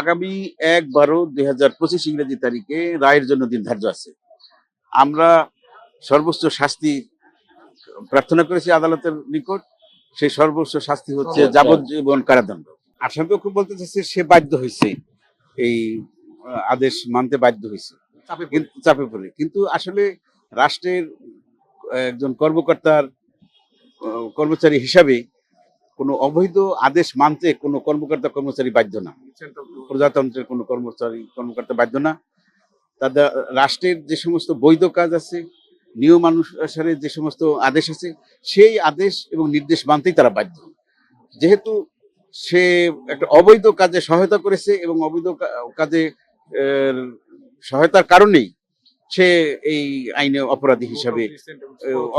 আগামী এক বারো দুই হাজার পঁচিশ ইংরেজি তারিখে রায়ের জন্য দিন ধার্য আছে। আমরা সর্বোচ্চ শাস্তি প্রার্থনা করেছি আদালতের নিকট। সেই সর্বোচ্চ শাস্তি হচ্ছে যাবজ্জীবন কারাদণ্ড। আসামিও খুব বলতে চাচ্ছে সে বাধ্য হয়েছে। এই আদেশ মানতে বাধ্য হয়েছে। কিন্তু চাপে পড়ে। কিন্তু আসলে রাষ্ট্রের একজন কর্মকর্তার কর্মচারী হিসাবে কোনো অবৈধ আদেশ মানতে কোনো কর্মকর্তা কর্মচারী বাধ্য না। প্রজাতন্ত্রের কোনো কর্মচারী কর্মকর্তা বাধ্য না। তাদের রাষ্ট্রের যে সমস্ত বৈধ কাজ আছে, নিয়ম অনুসারে যে সমস্ত আদেশ আছে, সেই আদেশ এবং নির্দেশ মানতেই তারা বাধ্য। যেহেতু সে একটা অবৈধ কাজে সহায়তা করেছে এবং অবৈধ কাজে সহায়তার কারণেই সে এই আইনে অপরাধী হিসাবে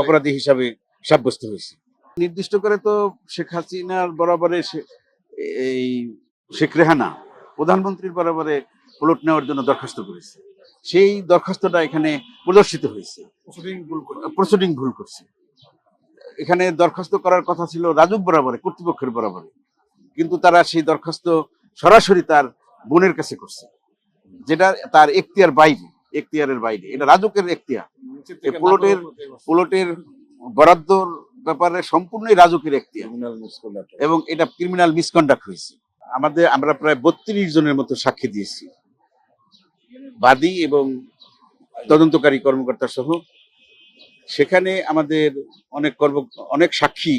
অপরাধী হিসাবে সাব্যস্ত হয়েছে। নির্দিষ্ট করে তো শেখ হাসিনার বরাবরে এই শেখ রেহানা প্রধানমন্ত্রীর বরাবরে প্লট নেওয়ার জন্য দরখাস্ত করেছে। সেই দরখাস্তটা এখানে প্রদর্শিত হয়েছে। প্রসিডিং ভুল করছে। এখানে দরখাস্ত করার কথা ছিল রাজুক বরাবরে কর্তৃপক্ষের বরাবরে। কিন্তু তারা সেই দরখাস্ত সরাসরি তার বোনের কাছে করছে। যেটা তার এখতিয়ার বাইরে এখতিয়ারের বাইরে। এটা রাজুকের এখতিয়ার। প্লটের প্লটের বরাদ্দর ব্যাপারে সম্পূর্ণই রাজুকের এখতিয়ার এবং এটা ক্রিমিনাল মিসকন্ডাক্ট হয়েছে। আমাদের আমরা প্রায় বত্রিশ জনের মতো সাক্ষী দিয়েছি। বাদী এবং তদন্তকারী কর্মকর্তা সহ। সেখানে আমাদের অনেক কর্ম অনেক সাক্ষী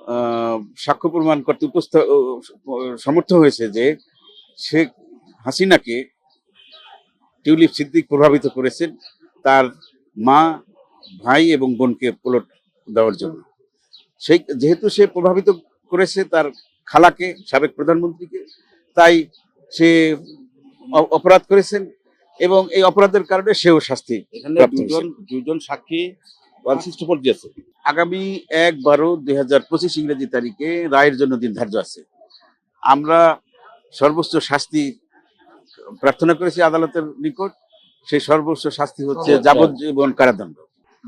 আহ, সাক্ষ্য প্রমাণ করতে উপস্থ সমর্থ হয়েছে যে শেখ হাসিনাকে টিউলিপ সিদ্দিক প্রভাবিত করেছেন। তার মা ভাই এবং বোনকে প্লট দেওয়ার জন্য। সেই যেহেতু সে প্রভাবিত করেছে তার খালাকে সাবেক প্রধানমন্ত্রীকে তাই সে অপরাধ করেছেন এবং এই অপরাধের কারণে সেও শাস্তি এখানে দুজন সাক্ষী আগামী এক বারো দুই হাজার পঁচিশ ইংরেজি তারিখে রায়ের জন্য দিন ধার্য আছে। আমরা সর্বোচ্চ শাস্তি প্রার্থনা করেছি আদালতের নিকট। সেই সর্বোচ্চ শাস্তি হচ্ছে যাবজ্জীবন কারাদণ্ড।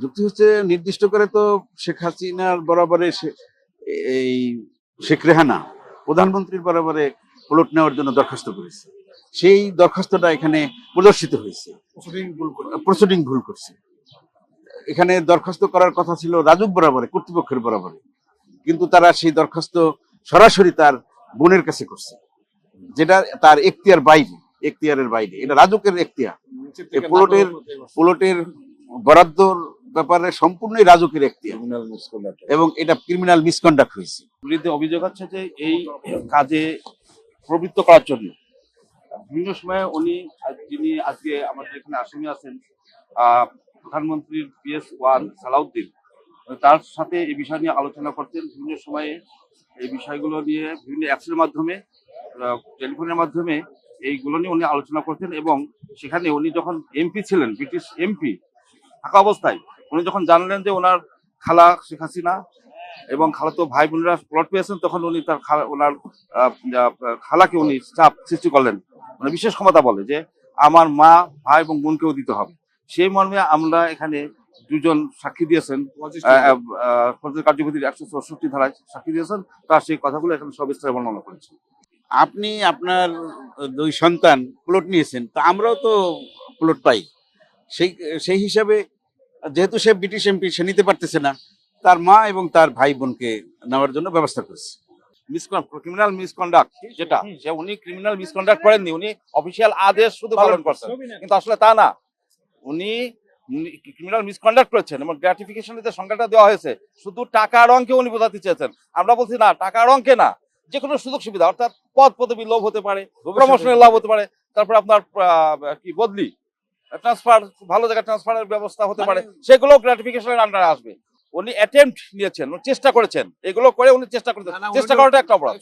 যুক্তি হচ্ছে নির্দিষ্ট করে তো শেখ হাসিনার বরাবরে এই শেখ রেহানা প্রধানমন্ত্রীর বরাবরে প্লট নেওয়ার জন্য দরখাস্ত করেছে। সেই দরখাস্তটা এখানে প্রদর্শিত হয়েছে। প্রসিডিং ভুল করছে। এখানে দরখাস্ত করার কথা ছিল রাজুক বরাবরে কর্তৃপক্ষের বরাবরে। কিন্তু তারা সেই দরখাস্ত সরাসরি তার বোনের কাছে করছে। যেটা তার এখতিয়ার বাইরে এখতিয়ারের বাইরে। এটা রাজুকের এখতিয়ার। প্লটের প্লটের বরাদ্দর ব্যাপারে সম্পূর্ণই রাজুকের এখতিয়ার এবং এটা ক্রিমিনাল মিসকন্ডাক্ট হয়েছে। বিরুদ্ধে অভিযোগ আছে যে এই কাজে প্রবৃত্ত করার জন্য। বিভিন্ন সময় উনি যিনি আজকে আমাদের এখানে আসামি আছেন আহ, প্রধানমন্ত্রীর পিএস ওয়ান সালাউদ্দিন তার সাথে এই বিষয় নিয়ে আলোচনা করতেন বিভিন্ন সময়ে এই বিষয়গুলো নিয়ে বিভিন্ন অ্যাপসের মাধ্যমে আহ, টেলিফোনের মাধ্যমে এইগুলো নিয়ে উনি আলোচনা করতেন এবং সেখানে উনি যখন এমপি ছিলেন ব্রিটিশ এমপি থাকা অবস্থায় উনি যখন জানলেন যে ওনার খালা শেখ হাসিনা এবং খালাতো ভাই বোনেরা প্লট পেয়েছেন তখন উনি তার খালা- ওনার খালাকে উনি চাপ সৃষ্টি করলেন। মানে বিশেষ ক্ষমতা বলে যে আমার মা ভাই এবং বোনকেও দিতে হবে। সেই মর্মে আমরা এখানে দুজন সাক্ষী দিয়েছেন কার্যবিধির একশো চৌষট্টি ধারায় সাক্ষী দিয়েছেন। তার সেই কথাগুলো এখানে সবিস্তারে বর্ণনা করেছেন আপনি আপনার দুই সন্তান প্লট নিয়েছেন তা আমরাও তো প্লট পাই। সেই সেই হিসাবে যেহেতু সে ব্রিটিশ এমপি সে নিতে পারতেছে না। তার মা এবং তার ভাই বোনকে নেওয়ার জন্য ব্যবস্থা করছে। ক্রিমিনাল মিসকন্ডাক্ট যেটা যে উনি ক্রিমিনাল মিসকন্ডাক্ট করেননি উনি অফিসিয়াল আদেশ শুধু পালন করছেন। কিন্তু আসলে তা না। উনি ক্রিমিনাল মিসকন্ডাক্ট করেছেন এবং গ্র্যাটিফিকেশনের যে সংখ্যাটা দেওয়া হয়েছে। শুধু টাকার অঙ্কে উনি বোঝাতে চেয়েছেন। আমরা বলছি না টাকার অঙ্কে না। যে কোনো সুযোগ সুবিধা অর্থাৎ পদ পদবি লোভ হতে পারে প্রমোশনের লাভ হতে পারে। তারপর আপনার আহ, কি বদলি? ট্রান্সফার ভালো জায়গায় ট্রান্সফারের ব্যবস্থা হতে পারে। সেগুলো গ্র্যাটিফিকেশনের আন্ডারে আসবে। উনি অ্যাটেম্পট নিয়েছেন চেষ্টা করেছেন। এগুলো করে উনি চেষ্টা করেছেন। চেষ্টা করাটা একটা অপরাধ।